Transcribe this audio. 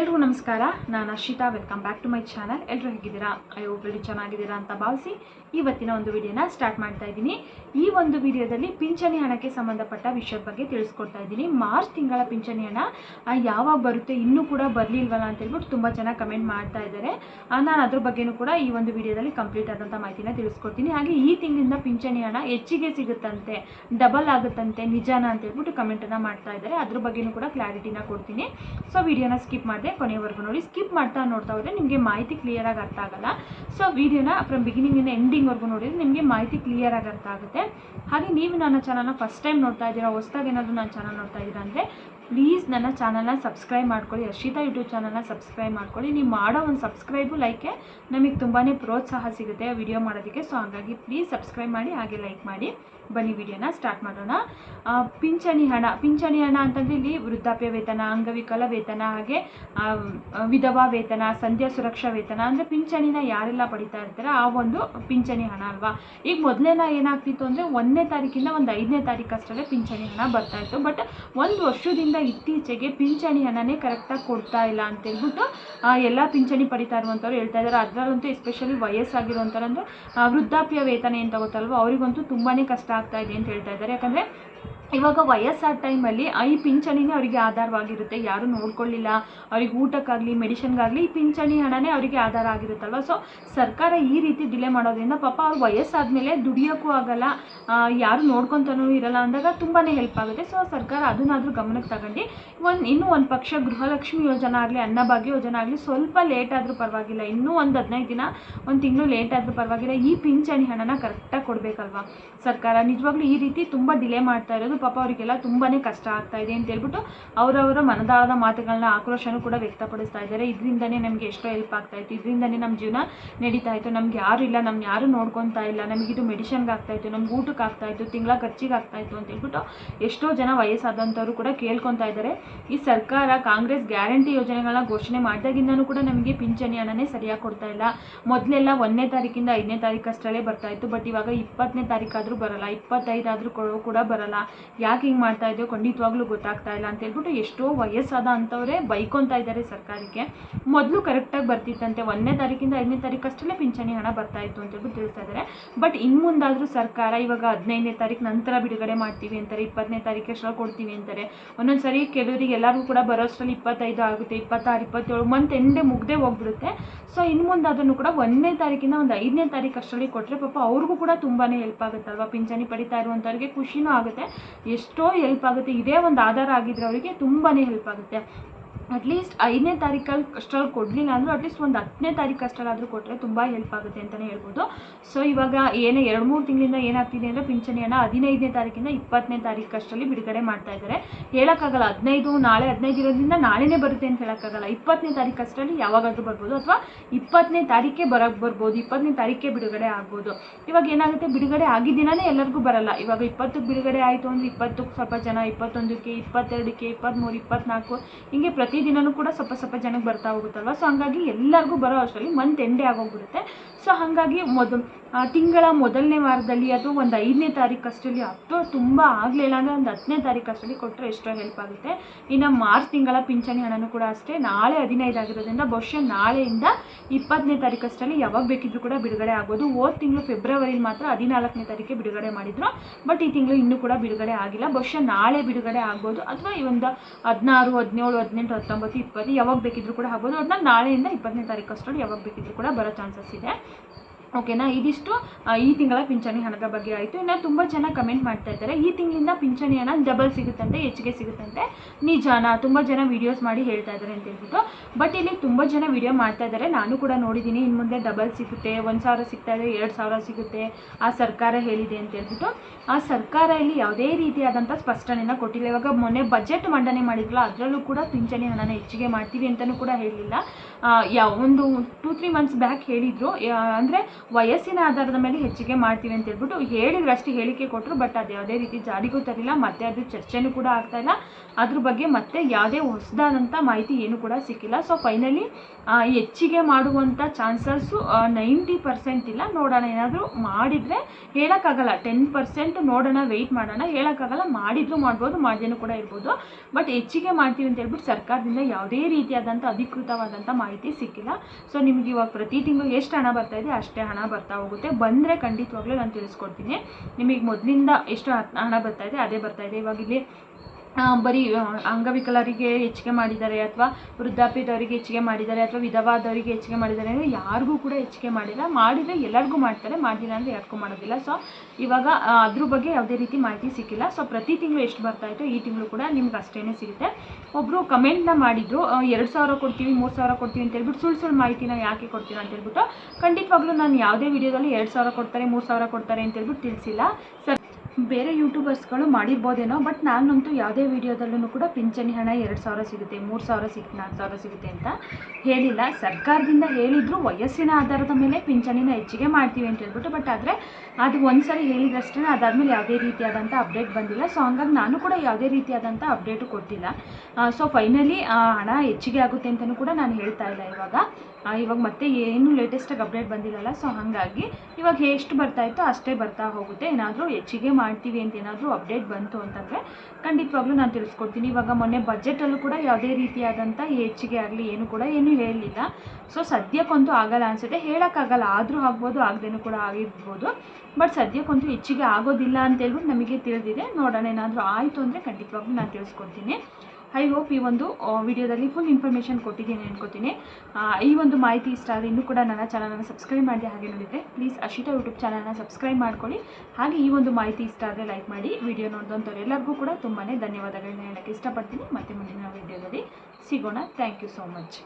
ಎಲ್ರಿಗೂ ನಮಸ್ಕಾರ. ನಾನು Arshita welcome back to my channel ಎಲ್ಲರೂ ಹೇಗಿದ್ದೀರಾ? ಅಯ್ಯೋ ಬೆಳಿ ಚೆನ್ನಾಗಿದ್ದೀರಾ ಅಂತ ಭಾವಿಸಿ ಇವತ್ತಿನ ಒಂದು ವಿಡಿಯೋನ ಸ್ಟಾರ್ಟ್ ಮಾಡ್ತಾ ಇದ್ದೀನಿ. ಈ ಒಂದು ವಿಡಿಯೋದಲ್ಲಿ ಪಿಂಚಣಿ ಹಣಕ್ಕೆ ಸಂಬಂಧಪಟ್ಟ ವಿಷಯದ ಬಗ್ಗೆ ತಿಳಿಸ್ಕೊಡ್ತಾ ಇದ್ದೀನಿ. ಮಾರ್ಚ್ ತಿಂಗಳ ಪಿಂಚಣಿ ಹಣ ಯಾವಾಗ ಬರುತ್ತೆ, ಇನ್ನೂ ಕೂಡ ಬರಲಿಲ್ವಲ್ಲ ಅಂತ ಹೇಳ್ಬಿಟ್ಟು ತುಂಬ ಚೆನ್ನಾಗಿ ಕಮೆಂಟ್ ಮಾಡ್ತಾ ಇದ್ದಾರೆ. ನಾನು ಅದ್ರ ಬಗ್ಗೆನೂ ಕೂಡ ಈ ಒಂದು ವಿಡಿಯೋದಲ್ಲಿ ಕಂಪ್ಲೀಟ್ ಆದಂಥ ಮಾಹಿತಿನ ತಿಳಿಸ್ಕೊಡ್ತೀನಿ. ಹಾಗೆ ಈ ತಿಂಗಳಿಂದ ಪಿಂಚಣಿ ಹಣ ಹೆಚ್ಚಿಗೆ ಸಿಗುತ್ತಂತೆ ಡಬಲ್ ಆಗುತ್ತಂತೆ, ನಿಜಾನ ಅಂತ ಹೇಳ್ಬಿಟ್ಟು ಕಮೆಂಟನ್ನು ಮಾಡ್ತಾ ಇದ್ದಾರೆ. ಅದ್ರ ಬಗ್ಗೆನೂ ಕೂಡ ಕ್ಲಾರಿಟಿನ ಕೊಡ್ತೀನಿ. ಸೊ ವಿಡಿಯೋನ ಸ್ಕಿಪ್ ಮಾಡಿದೆ ಕೊನೆಯವರೆಗೂ ನೋಡಿ ಸ್ಕಿಪ್ ಮಾಡ್ತಾ ನೋಡ್ತಾ ಹೋದರೆ ನಿಮಗೆ ಮಾಹಿತಿ ಕ್ಲಿಯರಾಗಿ ಅರ್ಥ ಆಗಲ್ಲ. ಸೊ ವಿಡಿಯೋನ ಫ್ರಮ್ ಬಿಗಿನಿಂಗಿಂದ ಎಂಡಿಂಗ್ವರೆಗೂ ನೋಡಿದ್ರೆ ನಿಮಗೆ ಮಾಹಿತಿ ಕ್ಲಿಯರಾಗಿ ಅರ್ಥ ಆಗುತ್ತೆ. ಹಾಗೆ ನೀವು ನನ್ನ ಚಾನಲ್ನ ಫಸ್ಟ್ ಟೈಮ್ ನೋಡ್ತಾ ಇದ್ದೀರಾ, ಹೊಸ್ದಾಗಿ ಏನಾದರೂ ನನ್ನ ಚಾನಲ್ ನೋಡ್ತಾ ಇದ್ದೀರಾ ಅಂದರೆ ಪ್ಲೀಸ್ ನನ್ನ ಚಾನಲ್ನ ಸಬ್ಸ್ಕ್ರೈಬ್ ಮಾಡ್ಕೊಳ್ಳಿ. ಹರ್ಷಿತಾ ಯೂಟ್ಯೂಬ್ ಚಾನಲ್ನ ಸಬ್ಸ್ಕ್ರೈಬ್ ಮಾಡ್ಕೊಳ್ಳಿ. ನೀವು ಮಾಡೋ ಒಂದು ಸಬ್ಸ್ಕ್ರೈಬು, ಲೈಕೆ ನಮಗೆ ತುಂಬಾ ಪ್ರೋತ್ಸಾಹ ಸಿಗುತ್ತೆ ವಿಡಿಯೋ ಮಾಡೋದಕ್ಕೆ. ಸೊ, ಹಾಗಾಗಿ ಪ್ಲೀಸ್ ಸಬ್ಸ್ಕ್ರೈಬ್ ಮಾಡಿ, ಹಾಗೆ ಲೈಕ್ ಮಾಡಿ. ಬನ್ನಿ, ವಿಡಿಯೋನ ಸ್ಟಾರ್ಟ್ ಮಾಡೋಣ. ಪಿಂಚಣಿ ಹಣ ಪಿಂಚಣಿ ಹಣ ಅಂತಂದರೆ ಇಲ್ಲಿ ವೃದ್ಧಾಪ್ಯ ವೇತನ, ಅಂಗವಿಕಲ ವೇತನ, ಹಾಗೆ ವಿಧವಾ ವೇತನ, ಸಂಧ್ಯಾ ಸುರಕ್ಷಾ ವೇತನ, ಅಂದರೆ ಪಿಂಚಣಿನ ಯಾರೆಲ್ಲ ಪಡಿತಾ ಇರ್ತಾರೆ ಆ ಒಂದು ಪಿಂಚಣಿ ಹಣ ಅಲ್ವಾ? ಈಗ ಮೊದಲೆಲ್ಲ ಏನಾಗ್ತಿತ್ತು ಅಂದರೆ ಒಂದನೇ ತಾರೀಕಿಂದ ಒಂದು ಐದನೇ ತಾರೀಕು ಅಷ್ಟರಲ್ಲೇ ಪಿಂಚಣಿ ಹಣ ಬರ್ತಾ ಇತ್ತು. ಬಟ್ ಒಂದು ವರ್ಷದಿಂದ ಇತ್ತೀಚೆಗೆ ಪಿಂಚಣಿ ಹಣನೇ ಕರೆಕ್ಟಾಗಿ ಕೊಡ್ತಾ ಇಲ್ಲ ಅಂತ ಹೇಳ್ಬಿಟ್ಟು ಆ, ಎಲ್ಲ ಪಿಂಚಣಿ ಪಡಿತಾ ಇರುವಂಥವ್ರು ಹೇಳ್ತಾ ಇದ್ದಾರೆ. ಅದರಲ್ಲಂತೂ ಎಸ್ಪೆಷಲಿ ವಯಸ್ಸಾಗಿರುವಂಥವ್ರು ಅಂದರೆ ವೃದ್ಧಾಪ್ಯ ವೇತನ ಏನು ತಗೋತಲ್ವೋ ಅವರಿಗಂತೂ ತುಂಬಾ ಕಷ್ಟ ಆಗ್ತಾ ಇದೆ ಅಂತ ಹೇಳ್ತಾ ಇದ್ದಾರೆ. ಯಾಕಂದರೆ ಇವಾಗ ವಯಸ್ಸಾದ ಟೈಮಲ್ಲಿ ಈ ಪಿಂಚಣಿನೇ ಅವರಿಗೆ ಆಧಾರವಾಗಿರುತ್ತೆ. ಯಾರು ನೋಡ್ಕೊಳ್ಳಿಲ್ಲ. ಅವ್ರಿಗೆ ಊಟಕ್ಕಾಗಲಿ, ಮೆಡಿಷನ್ಗಾಗಲಿ ಈ ಪಿಂಚಣಿ ಹಣನೇ ಅವರಿಗೆ ಆಧಾರ ಆಗಿರುತ್ತಲ್ವ? ಸೊ ಸರ್ಕಾರ ಈ ರೀತಿ ಡಿಲೇ ಮಾಡೋದ್ರಿಂದ ಪಾಪ ಅವ್ರು ವಯಸ್ಸಾದ್ಮೇಲೆ ದುಡಿಯೋಕ್ಕೂ ಆಗಲ್ಲ. ಯಾರು ನೋಡ್ಕೊತಾನೂ ಇರಲ್ಲ. ಅಂದಾಗ ತುಂಬಾ ಹೆಲ್ಪ್ ಆಗುತ್ತೆ. ಸೊ ಸರ್ಕಾರ ಅದನ್ನಾದರೂ ಗಮನಕ್ಕೆ ತಗೊಂಡು ಒಂದು, ಇನ್ನೂ ಒಂದು ಪಕ್ಷ ಗೃಹಲಕ್ಷ್ಮಿ ಯೋಜನೆ ಆಗಲಿ ಅನ್ನಭಾಗ್ಯ ಯೋಜನೆ ಆಗಲಿ ಸ್ವಲ್ಪ ಲೇಟ್ ಆದರೂ ಪರವಾಗಿಲ್ಲ. ಇನ್ನೂ ಒಂದು ಹದಿನೈದು ದಿನ, ಒಂದು ತಿಂಗಳು ಲೇಟ್ ಆದರೂ ಪರವಾಗಿಲ್ಲ. ಈ ಪಿಂಚಣಿ ಹಣನ ಕರೆಕ್ಟಾಗಿ ಕೊಡಬೇಕಲ್ವಾ? ಸರ್ಕಾರ ನಿಜವಾಗ್ಲೂ ಈ ರೀತಿ ತುಂಬ ಡಿಲೇ ಮಾಡ್ತಾ ಇರೋದು ಪಾಪ ಅವರಿಗೆಲ್ಲ ತುಂಬಾನೇ ಕಷ್ಟ ಆಗ್ತಾ ಇದೆ ಅಂತ ಹೇಳ್ಬಿಟ್ಟು ಅವರವರ ಮನದಾಳದ ಮಾತುಗಳನ್ನ ಆಕ್ರೋಶನೂ ಕೂಡ ವ್ಯಕ್ತಪಡಿಸ್ತಾ ಇದ್ದಾರೆ. ಇದರಿಂದನೇ ನಮಗೆ ಎಷ್ಟೋ ಹೆಲ್ಪ್ ಆಗ್ತಾ ಇತ್ತು. ಇದರಿಂದನೇ ನಮ್ಮ ಜೀವನ ನಡೀತಾ ಇತ್ತು. ನಮ್ಗೆ ಯಾರು ಇಲ್ಲ, ನಮ್ಗೆ ಯಾರು ನೋಡ್ಕೊತಾ ಇಲ್ಲ. ನಮಗಿದು ಮೆಡಿಷನ್ಗೆ ಆಗ್ತಾ ಇತ್ತು, ನಮ್ಗೆ ಊಟಕ್ಕೆ ಆಗ್ತಾ ಇತ್ತು, ತಿಂಗಳ ಖರ್ಚಿಗೆ ಆಗ್ತಾ ಇತ್ತು ಅಂತ ಹೇಳ್ಬಿಟ್ಟು ಎಷ್ಟೋ ಜನ ವಯಸ್ಸಾದಂಥವ್ರು ಕೂಡ ಕೇಳ್ಕೊತಾ ಇದ್ದಾರೆ. ಈ ಸರ್ಕಾರ ಕಾಂಗ್ರೆಸ್ ಗ್ಯಾರಂಟಿ ಯೋಜನೆಗಳನ್ನ ಘೋಷಣೆ ಮಾಡಿದಾಗಿಂದನೂ ಕೂಡ ನಮಗೆ ಪಿಂಚಣಿ ಹಣನೇ ಸರಿಯಾಗಿ ಕೊಡ್ತಾ ಇಲ್ಲ. ಮೊದಲೆಲ್ಲ ಒಂದನೇ ತಾರೀಕಿಂದ ಐದನೇ ತಾರೀಕು ಅಷ್ಟರಲ್ಲೇ ಬರ್ತಾ ಇತ್ತು. ಬಟ್ ಇವಾಗ ಇಪ್ಪತ್ತನೇ ತಾರೀಕಾದರೂ ಬರಲ್ಲ. ಇಪ್ಪತ್ತೈದಾದರೂ ಕೂಡ ಬರಲ್ಲ. ಯಾಕೆ ಹಿಂಗೆ ಮಾಡ್ತಾ ಇದೆಯೋ ಖಂಡಿತವಾಗ್ಲೂ ಗೊತ್ತಾಗ್ತಾ ಇಲ್ಲ ಅಂತ ಹೇಳ್ಬಿಟ್ಟು ಎಷ್ಟೋ ವಯಸ್ಸಾದ ಅಂಥವರೇ ಬೈಕೊತಾ ಇದ್ದಾರೆ ಸರ್ಕಾರಕ್ಕೆ. ಮೊದಲು ಕರೆಕ್ಟಾಗಿ ಬರ್ತಿತ್ತಂತೆ. ಒಂದನೇ ತಾರೀಕಿಂದ ಐದನೇ ತಾರೀಕು ಅಷ್ಟರಲ್ಲೇ ಪಿಂಚಣಿ ಹಣ ಬರ್ತಾ ಇತ್ತು ಅಂತೇಳ್ಬಿಟ್ಟು ತಿಳಿಸ್ತಾ ಇದ್ದಾರೆ. ಬಟ್ ಇನ್ನು ಮುಂದಾದರೂ ಸರ್ಕಾರ ಇವಾಗ ಹದಿನೈದನೇ ತಾರೀಕು ನಂತರ ಬಿಡುಗಡೆ ಮಾಡ್ತೀವಿ ಅಂತಾರೆ. ಇಪ್ಪತ್ತನೇ ತಾರೀಕು ಅಷ್ಟರಲ್ಲಿ ಕೊಡ್ತೀವಿ ಅಂತಾರೆ. ಒಂದೊಂದು ಸರಿ ಕೆಲವರಿಗೆ ಎಲ್ಲರಿಗೂ ಕೂಡ ಬರೋಷ್ಟರಲ್ಲಿ ಇಪ್ಪತ್ತೈದು ಆಗುತ್ತೆ, ಇಪ್ಪತ್ತಾರು, ಇಪ್ಪತ್ತೇಳು ಮಂತ್ ಎಂಡೇ ಮುಗ್ದೇ ಹೋಗ್ಬಿಡುತ್ತೆ. ಸೊ ಇನ್ನು ಮುಂದೆ ಕೂಡ ಒಂದನೇ ತಾರೀಕಿಂದ ಒಂದು ಐದನೇ ತಾರೀಕು ಅಷ್ಟರಲ್ಲಿ ಕೊಟ್ಟರೆ ಪಾಪ ಅವ್ರಿಗೂ ಕೂಡ ತುಂಬಾ ಹೆಲ್ಪ್ ಆಗುತ್ತಲ್ವ? ಪಿಂಚಣಿ ಪಡಿತಾ ಇರುವಂಥವ್ರಿಗೆ ಖುಷಿನೂ ಆಗುತ್ತೆ. ಎಷ್ಟೋ ಹೆಲ್ಪ್ ಆಗುತ್ತೆ. ಇದೇ ಒಂದು ಆಧಾರ ಆಗಿದ್ರೆ ಅವರಿಗೆ ತುಂಬಾ ಹೆಲ್ಪ್ ಆಗುತ್ತೆ. ಅಟ್ಲೀಸ್ಟ್ ಐದನೇ ತಾರೀಕಲ್ಲಿ ಅಷ್ಟರಲ್ಲಿ ಕೊಡಲಿಲ್ಲ ಅಂದರೂ ಅಟ್ಲೀಸ್ಟ್ ಒಂದು ಹತ್ತನೇ ತಾರೀಕು ಅಷ್ಟರಲ್ಲಾದರೂ ಕೊಟ್ಟರೆ ತುಂಬ ಹೆಲ್ಪ್ ಆಗುತ್ತೆ ಅಂತಲೇ ಹೇಳ್ಬೋದು. ಸೊ ಇವಾಗ ಏನೇ ಎರಡು ಮೂರು ತಿಂಗಳಿಂದ ಏನಾಗ್ತಿದೆ ಅಂದರೆ ಪಿಂಚಣಿ ಹಣ ಹದಿನೈದನೇ ತಾರೀಕಿಂದ ಇಪ್ಪತ್ತನೇ ತಾರೀಕು ಅಷ್ಟರಲ್ಲಿ ಬಿಡುಗಡೆ ಮಾಡ್ತಾ ಇದ್ದಾರೆ. ಹೇಳೋಕ್ಕಾಗಲ್ಲ, ಹದಿನೈದು, ನಾಳೆ ಹದಿನೈದು ಇರೋದ್ರಿಂದ ನಾಳೆನೇ ಬರುತ್ತೆ ಅಂತ ಹೇಳೋಕ್ಕಾಗಲ್ಲ. ಇಪ್ಪತ್ತನೇ ತಾರೀಕು ಅಷ್ಟರಲ್ಲಿ ಯಾವಾಗಾದರೂ ಬರ್ಬೋದು ಅಥವಾ ಇಪ್ಪತ್ತನೇ ತಾರೀಕೆ ಬರೋಕ್ಕೆ ಬರ್ಬೋದು ಇಪ್ಪತ್ತನೇ ತಾರೀಕೆ ಬಿಡುಗಡೆ ಆಗ್ಬೋದು. ಇವಾಗ ಏನಾಗುತ್ತೆ, ಬಿಡುಗಡೆ ಆಗಿದ್ದಿನೇ ಎಲ್ಲರಿಗೂ ಬರಲ್ಲ. ಇವಾಗ ಇಪ್ಪತ್ತಕ್ಕೆ ಬಿಡುಗಡೆ ಆಯಿತು ಅಂದರೆ ಇಪ್ಪತ್ತಕ್ಕೆ ಸ್ವಲ್ಪ ಜನ, ಇಪ್ಪತ್ತೊಂದಕ್ಕೆ, ಇಪ್ಪತ್ತೆರಡಕ್ಕೆ ಇಪ್ಪತ್ತ್ಮೂರು ಇಪ್ಪತ್ನಾಲ್ಕು, ಹಿಂಗೆ ಪ್ರತಿದಿನನೂ ಕೂಡ ಸ್ವಲ್ಪ ಸ್ವಲ್ಪ ಜನಕ್ಕೆ ಬರ್ತಾ ಹೋಗುತ್ತಲ್ವ? ಸೊ ಹಾಗಾಗಿ ಎಲ್ಲರಿಗೂ ಬರೋ ಅಷ್ಟರಲ್ಲಿ ಮಂತ್ ಎಂಡೇ ಆಗೋಗ್ಬಿಡುತ್ತೆ. ಸೊ ಹಾಗಾಗಿ ಮೊದಲು ತಿಂಗಳ ಮೊದಲನೇ ವಾರದಲ್ಲಿ ಅಥವಾ ಒಂದು ಐದನೇ ತಾರೀಕು ಅಷ್ಟರಲ್ಲಿ ಅಥವಾ ತುಂಬ ಆಗಲಿಲ್ಲ ಅಂದರೆ ಒಂದು ಹತ್ತನೇ ತಾರೀಕು ಅಷ್ಟರಲ್ಲಿ ಕೊಟ್ಟರೆ ಎಷ್ಟೋ ಹೆಲ್ಪ್ ಆಗುತ್ತೆ. ಇನ್ನು ಮಾರ್ಚ್ ತಿಂಗಳ ಪಿಂಚಣಿ ಹಣನೂ ಕೂಡ ಅಷ್ಟೇ. ನಾಳೆ ಹದಿನೈದು ಆಗಿರೋದ್ರಿಂದ ಬಹುಶಃ ನಾಳೆಯಿಂದ ಇಪ್ಪತ್ತನೇ ತಾರೀಕು ಅಷ್ಟರಲ್ಲಿ ಯಾವಾಗ ಬೇಕಿದ್ರೂ ಕೂಡ ಬಿಡುಗಡೆ ಆಗೋದು ಹೋದ ತಿಂಗಳು ಫೆಬ್ರವರಿಲಿ ಮಾತ್ರ ಹದಿನಾಲ್ಕನೇ ತಾರೀಕಿಗೆ ಬಿಡುಗಡೆ ಮಾಡಿದ್ರು. ಬಟ್ ಈ ತಿಂಗಳು ಇನ್ನೂ ಕೂಡ ಬಿಡುಗಡೆ ಆಗಿಲ್ಲ. ಬಹುಶಃ ನಾಳೆ ಬಿಡುಗಡೆ ಆಗ್ಬೋದು. ಅಥವಾ ಈ ಒಂದು ಹದಿನಾರು, ಹದಿನೇಳು, ಹದಿನೆಂಟು, ಹತ್ತೊಂಬತ್ತು, ಇಪ್ಪತ್ತು ಯಾವಾಗ ಬೇಕಿದ್ರೂ ಕೂಡ ಆಗ್ಬೋದು. ಅದನ್ನ ನಾಳೆಯಿಂದ ಇಪ್ಪತ್ತನೇ ತಾರೀಕು ಅಷ್ಟರಲ್ಲಿ ಯಾವಾಗ ಬೇಕಿದ್ರೂ ಕೂಡ ಬರೋ ಚಾನ್ಸಸ್ ಇದೆ. ಓಕೆನಾ? ಇದಿಷ್ಟು ಈ ತಿಂಗಳ ಪಿಂಚಣಿ ಹಣದ ಬಗ್ಗೆ ಆಯಿತು. ಇನ್ನು ತುಂಬ ಜನ ಕಮೆಂಟ್ ಮಾಡ್ತಾ ಇದ್ದಾರೆ. ಈ ತಿಂಗಳಿಂದ ಪಿಂಚಣಿ ಹಣ ಡಬಲ್ ಸಿಗುತ್ತಂತೆ, ಹೆಚ್ಚಿಗೆ ಸಿಗುತ್ತಂತೆ? ನಿಜಾನ? ತುಂಬ ಜನ ವೀಡಿಯೋಸ್ ಮಾಡಿ ಹೇಳ್ತಾ ಇದ್ದಾರೆ ಅಂತ ಹೇಳ್ಬಿಟ್ಟು. ಬಟ್ ಇಲ್ಲಿ ತುಂಬ ಜನ ವಿಡಿಯೋ ಮಾಡ್ತಾ ಇದ್ದಾರೆ. ನಾನು ಕೂಡ ನೋಡಿದ್ದೀನಿ ಇನ್ನು ಮುಂದೆ ಡಬಲ್ ಸಿಗುತ್ತೆ, ಒಂದು ಸಾವಿರ ಸಿಗ್ತಾ ಇದೆ, ಎರಡು ಸಾವಿರ ಸಿಗುತ್ತೆ. ಆ ಸರ್ಕಾರ ಹೇಳಿದೆ ಅಂತ ಹೇಳ್ಬಿಟ್ಟು. ಆ ಸರ್ಕಾರ ಇಲ್ಲಿ ಯಾವುದೇ ರೀತಿಯಾದಂಥ ಸ್ಪಷ್ಟನೆನ ಕೊಟ್ಟಿಲ್ಲ. ಇವಾಗ ಮೊನ್ನೆ ಬಜೆಟ್ ಮಂಡನೆ ಮಾಡಿದ್ರಲ್ಲ, ಅದರಲ್ಲೂ ಕೂಡ ಪಿಂಚಣಿ ಹಣನ ಹೆಚ್ಚಿಗೆ ಮಾಡ್ತೀವಿ ಅಂತಲೂ ಕೂಡ ಹೇಳಿಲ್ಲ. ಯಾವ ಒಂದು ಟೂ ತ್ರೀ ಮಂತ್ಸ್ ಬ್ಯಾಕ್ ಹೇಳಿದರು. ಅಂದರೆ ವಯಸ್ಸಿನ ಆಧಾರದ ಮೇಲೆ ಹೆಚ್ಚಿಗೆ ಮಾಡ್ತೀವಿ ಅಂತ ಹೇಳ್ಬಿಟ್ಟು ಹೇಳಿದ್ರು ಅಷ್ಟೇ ಹೇಳಿಕೆ ಕೊಟ್ಟರು ಬಟ್ ಅದು ಯಾವುದೇ ರೀತಿ ಜಾರಿಗೂ ತರಲಿಲ್ಲ, ಮತ್ತೆ ಅದು ಚರ್ಚೆನೂ ಕೂಡ ಆಗ್ತಾ ಇಲ್ಲ. ಅದ್ರ ಬಗ್ಗೆ ಮತ್ತೆ ಯಾವುದೇ ಹೊಸದಾದಂಥ ಮಾಹಿತಿ ಏನು ಕೂಡ ಸಿಕ್ಕಿಲ್ಲ. ಸೊ ಫೈನಲಿ ಹೆಚ್ಚಿಗೆ ಮಾಡುವಂಥ ಚಾನ್ಸಸ್ಸು ನೈಂಟಿ ಪರ್ಸೆಂಟ್ ಇಲ್ಲ. ನೋಡೋಣ, ಏನಾದರೂ ಮಾಡಿದರೆ ಹೇಳೋಕ್ಕಾಗಲ್ಲ. ಟೆನ್ ಪರ್ಸೆಂಟ್ ನೋಡೋಣ ವೆಯ್ಟ್ ಮಾಡೋಣ, ಹೇಳೋಕ್ಕಾಗಲ್ಲ. ಮಾಡಿದ್ರು ಮಾಡ್ಬೋದು, ಮಾಡ್ದೇನೂ ಕೂಡ ಇರ್ಬೋದು. ಬಟ್ ಹೆಚ್ಚಿಗೆ ಮಾಡ್ತೀವಿ ಅಂತ ಹೇಳ್ಬಿಟ್ಟು ಸರ್ಕಾರದಿಂದ ಯಾವುದೇ ರೀತಿಯಾದಂಥ ಅಧಿಕೃತವಾದಂಥ ಮಾಹಿತಿ ಸಿಕ್ಕಿಲ್ಲ. ಸೊ ನಿಮ್ಗೆ ಇವಾಗ ಪ್ರತಿ ತಿಂಗಳು ಎಷ್ಟು ಹಣ ಬರ್ತಾ ಇದೆ ಅಷ್ಟೇ ಹಣ ಬರ್ತಾ ಹೋಗುತ್ತೆ. ಬಂದರೆ ಖಂಡಿತವಾಗ್ಲೂ ನಾನು ತಿಳಿಸ್ಕೊಡ್ತೀನಿ. ನಿಮಗೆ ಮೊದಲಿಂದ ಎಷ್ಟು ಹಣ ಬರ್ತಾ ಇದೆ, ಅದೇ ಬರ್ತಾ ಇದೆ. ಇವಾಗ ಇಲ್ಲಿ ಬರೀ ಅಂಗವಿಕಲರಿಗೆ ಹೆಚ್ಚಿಗೆ ಮಾಡಿದ್ದಾರೆ ಅಥವಾ ವೃದ್ಧಾಪ್ಯದವರಿಗೆ ಹೆಚ್ಚಿಗೆ ಮಾಡಿದ್ದಾರೆ ಅಥವಾ ವಿಧವಾದವರಿಗೆ ಹೆಚ್ಚಿಗೆ ಮಾಡಿದ್ದಾರೆ ಅಂದರೆ ಯಾರಿಗೂ ಕೂಡ ಹೆಚ್ಚಿಗೆ ಮಾಡಿಲ್ಲ. ಮಾಡಿದರೆ ಎಲ್ಲರಿಗೂ ಮಾಡ್ತಾರೆ, ಮಾಡಿಲ್ಲ ಅಂದರೆ ಯಾರಿಗೂ ಮಾಡೋದಿಲ್ಲ. ಸೊ ಇವಾಗ ಅದ್ರ ಬಗ್ಗೆ ಯಾವುದೇ ರೀತಿ ಮಾಹಿತಿ ಸಿಕ್ಕಿಲ್ಲ. ಸೊ ಪ್ರತಿ ತಿಂಗಳು ಎಷ್ಟು ಬರ್ತಾ ಇತ್ತು ಈ ತಿಂಗಳು ಕೂಡ ನಿಮ್ಗೆ ಅಷ್ಟೇ ಸಿಗುತ್ತೆ. ಒಬ್ಬರು ಕಮೆಂಟ್ನ ಮಾಡಿದ್ರು ಎರಡು ಸಾವಿರ ಕೊಡ್ತೀವಿ, ಮೂರು ಸಾವಿರ ಕೊಡ್ತೀವಿ ಅಂತ ಹೇಳ್ಬಿಟ್ಟು ಸುಳ್ಳು ಸುಳ್ಳು ಮಾಹಿತಿನ ಯಾಕೆ ಕೊಡ್ತೀರಾ ಅಂತ ಹೇಳ್ಬಿಟ್ಟು ಖಂಡಿತವಾಗ್ಲೂ ನಾನು ಯಾವುದೇ ವಿಡಿಯೋದಲ್ಲಿ ಎರಡು ಸಾವಿರ ಕೊಡ್ತಾರೆ, ಮೂರು ಸಾವಿರ ಕೊಡ್ತಾರೆ ಅಂತ ಹೇಳ್ಬಿಟ್ಟು ತಿಳಿಸಿಲ್ಲ. ಸರ್ ಬೇರೆ ಯೂಟ್ಯೂಬರ್ಸ್ಗಳು ಮಾಡಿರ್ಬೋದೇನೋ, ಬಟ್ ನಾನಂತೂ ಯಾವುದೇ ವಿಡಿಯೋದಲ್ಲೂ ಕೂಡ ಪಿಂಚಣಿ ಹಣ ಎರಡು ಸಾವಿರ ಸಿಗುತ್ತೆ, ಮೂರು ಸಾವಿರ ಸಿಗುತ್ತೆ, ನಾಲ್ಕು ಸಾವಿರ ಸಿಗುತ್ತೆ ಅಂತ ಹೇಳಿಲ್ಲ. ಸರ್ಕಾರದಿಂದ ಹೇಳಿದ್ರು, ವಯಸ್ಸಿನ ಆಧಾರದ ಮೇಲೆ ಪಿಂಚಣಿನ ಹೆಚ್ಚಿಗೆ ಮಾಡ್ತೀವಿ ಅಂತ ಹೇಳ್ಬಿಟ್ಟು, ಬಟ್ ಆದರೆ ಅದು ಒಂದು ಸರಿ ಹೇಳಿದಷ್ಟೇ ಅದಾದಮೇಲೆ ಯಾವುದೇ ರೀತಿಯಾದಂಥ ಅಪ್ಡೇಟ್ ಬಂದಿಲ್ಲ. ಸೊ ಹಂಗಾಗಿ ನಾನು ಕೂಡ ಯಾವುದೇ ರೀತಿಯಾದಂಥ ಅಪ್ಡೇಟು ಕೊಟ್ಟಿಲ್ಲ. ಸೊ ಫೈನಲಿ ಹಣ ಹೆಚ್ಚಿಗೆ ಆಗುತ್ತೆ ಅಂತಲೂ ಕೂಡ ನಾನು ಹೇಳ್ತಾ ಇಲ್ಲ ಇವಾಗ. ಇವಾಗ ಮತ್ತೆ ಏನು ಲೇಟೆಸ್ಟಾಗಿ ಅಪ್ಡೇಟ್ ಬಂದಿಲ್ಲಲ್ಲ ಸೊ ಹಾಗಾಗಿ ಇವಾಗ ಎಷ್ಟು ಬರ್ತಾ ಇತ್ತು ಅಷ್ಟೇ ಬರ್ತಾ ಹೋಗುತ್ತೆ. ಏನಾದರೂ ಹೆಚ್ಚಿಗೆ ಮಾಡ್ತೀವಿ ಅಂತ ಏನಾದರೂ ಅಪ್ಡೇಟ್ ಬಂತು ಅಂತಂದರೆ ಖಂಡಿತವಾಗ್ಲೂ ನಾನು ತಿಳಿಸ್ಕೊಡ್ತೀನಿ. ಇವಾಗ ಮೊನ್ನೆ ಬಜೆಟಲ್ಲೂ ಕೂಡ ಯಾವುದೇ ರೀತಿಯಾದಂಥ ಹೆಚ್ಚಿಗೆ ಆಗಲಿ ಏನು ಕೂಡ ಏನೂ ಹೇಳಲಿಲ್ಲ ಸೊ ಸದ್ಯಕ್ಕಂತೂ ಆಗಲ್ಲ ಅನಿಸುತ್ತೆ. ಹೇಳೋಕ್ಕಾಗಲ್ಲ. ಆದರೂ ಆಗ್ಬೋದು, ಆಗದೇನೂ ಕೂಡ ಆಗಿರ್ಬೋದು. ಬಟ್ ಸದ್ಯಕ್ಕಂತೂ ಹೆಚ್ಚಿಗೆ ಆಗೋದಿಲ್ಲ ಅಂತೇಳ್ಬಿಟ್ಟು ನಮಗೆ ತಿಳಿದಿದೆ. ನೋಡೋಣ ಏನಾದರೂ ಆಯಿತು ಅಂದರೆ ಖಂಡಿತವಾಗ್ಲೂ ನಾನು ತಿಳಿಸ್ಕೊಡ್ತೀನಿ. ಐ ಹೋಪ್ ಈ ಒಂದು ವಿಡಿಯೋದಲ್ಲಿ ಫುಲ್ ಇನ್ಫಾರ್ಮೇಷನ್ ಕೊಟ್ಟಿದ್ದೀನಿ ಅನ್ಕೋತೀನಿ. ಈ ಒಂದು ಮಾಹಿತಿ ಇಷ್ಟ ಆದರೆ ಇನ್ನೂ ಕೂಡ ನನ್ನ ಚಾನಲನ್ನು ಸಬ್ಸ್ಕ್ರೈಬ್ ಮಾಡಿ ಹಾಗೆ ನೋಡಿದರೆ ಪ್ಲೀಸ್ ಅಶಿತಾ ಯೂಟ್ಯೂಬ್ ಚಾನಲ್ನ ಸಬ್ಸ್ಕ್ರೈಬ್ ಮಾಡ್ಕೊಳ್ಳಿ. ಹಾಗೆ ಈ ಒಂದು ಮಾಹಿತಿ ಇಷ್ಟ ಆದರೆ ಲೈಕ್ ಮಾಡಿ, ವಿಡಿಯೋ ನೋಡಿದಂಥವ್ರು ಎಲ್ಲರಿಗೂ ಕೂಡ ತುಂಬಾ ಧನ್ಯವಾದಗಳನ್ನ ಹೇಳೋಕ್ಕೆ ಇಷ್ಟಪಡ್ತೀನಿ. ಮತ್ತೆ ಮುಂದಿನ ವಿಡಿಯೋದಲ್ಲಿ ಸಿಗೋಣ. Thank you so much